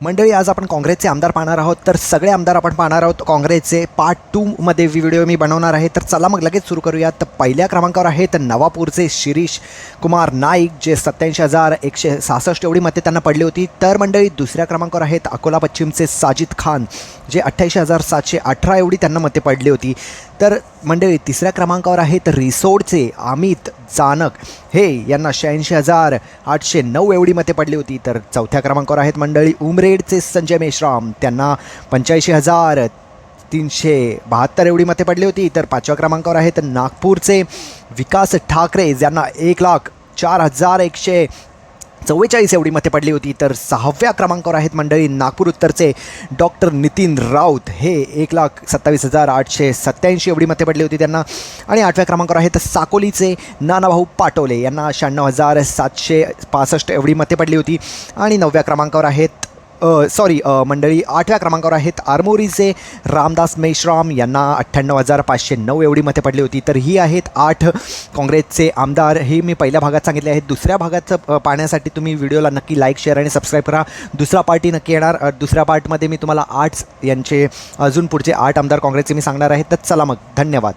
मंडळी आज आपण काँग्रेसचे आमदार पाहणार आहोत. तर सगळे आमदार आपण पाहणार आहोत. काँग्रेसचे पार्ट टूमध्ये व्हिडिओ मी बनवणार आहे. तर चला मग लगेच सुरू करूयात. तर पहिल्या क्रमांकावर आहेत नवापूरचे शिरीष कुमार नाईक जे सत्याऐंशी हजार एकशे सहासष्ट एवढी मते त्यांना पडली होती. तर मंडळी दुसऱ्या क्रमांकावर आहेत अकोला पश्चिमचे साजिद खान जे अठ्ठ्याऐंशी हजार सातशे अठरा एवढी त्यांना मते पडली होती. तर मंडळी तिसऱ्या क्रमांकावर आहेत रिसोडचे अमित जानक. हे यांना शहाऐंशी हजार आठशे नऊ एवढी मते पडली होती. तर चौथ्या क्रमांकावर आहेत मंडळी उमरेडचे संजय मेश्राम. त्यांना पंच्याऐंशी हजार तीनशे बहात्तर एवढी मते पडली होती. तर पाचव्या क्रमांकावर आहेत नागपूरचे विकास ठाकरे. ज्यांना एक लाख चार हजार एकशे चव्वेचाळीस एवढी मते पडली होती तर सहाव्या क्रमांकावर आहेत मंडळी नागपूर उत्तरचे डॉक्टर नितीन राऊत. हे एक लाख सत्तावीस हजार आठशे सत्त्याऐंशी एवढी मते पडली होती त्यांना. आणि आठव्या क्रमांकावर आहेत साकोलीचे नानाभाऊ पाटोले. यांना शहाण्णव हजार सातशे पासष्ट एवढी मते पडली होती. आणि नवव्या क्रमांकावर आहेत सॉरी मंडळी आठव्या क्रमांकावर आहेत आरमोरीचे रामदास मेश्राम. यांना अठ्ठ्याण्णव हजार पाचशे नऊ एवढी मते पडली होती. तर ही आहेत आठ काँग्रेसचे आमदार. हे मी पहिल्या भागात सांगितले आहेत. दुसऱ्या भागाचं पाहण्यासाठी तुम्ही व्हिडिओला नक्की लाईक शेअर आणि सबस्क्राईब करा. दुसरा पार्टी नक्की येणार. दुसऱ्या पार्टमध्ये मी तुम्हाला आठ यांचे अजून पुढचे आठ आमदार काँग्रेसचे मी सांगणार आहे. तर चला मग धन्यवाद.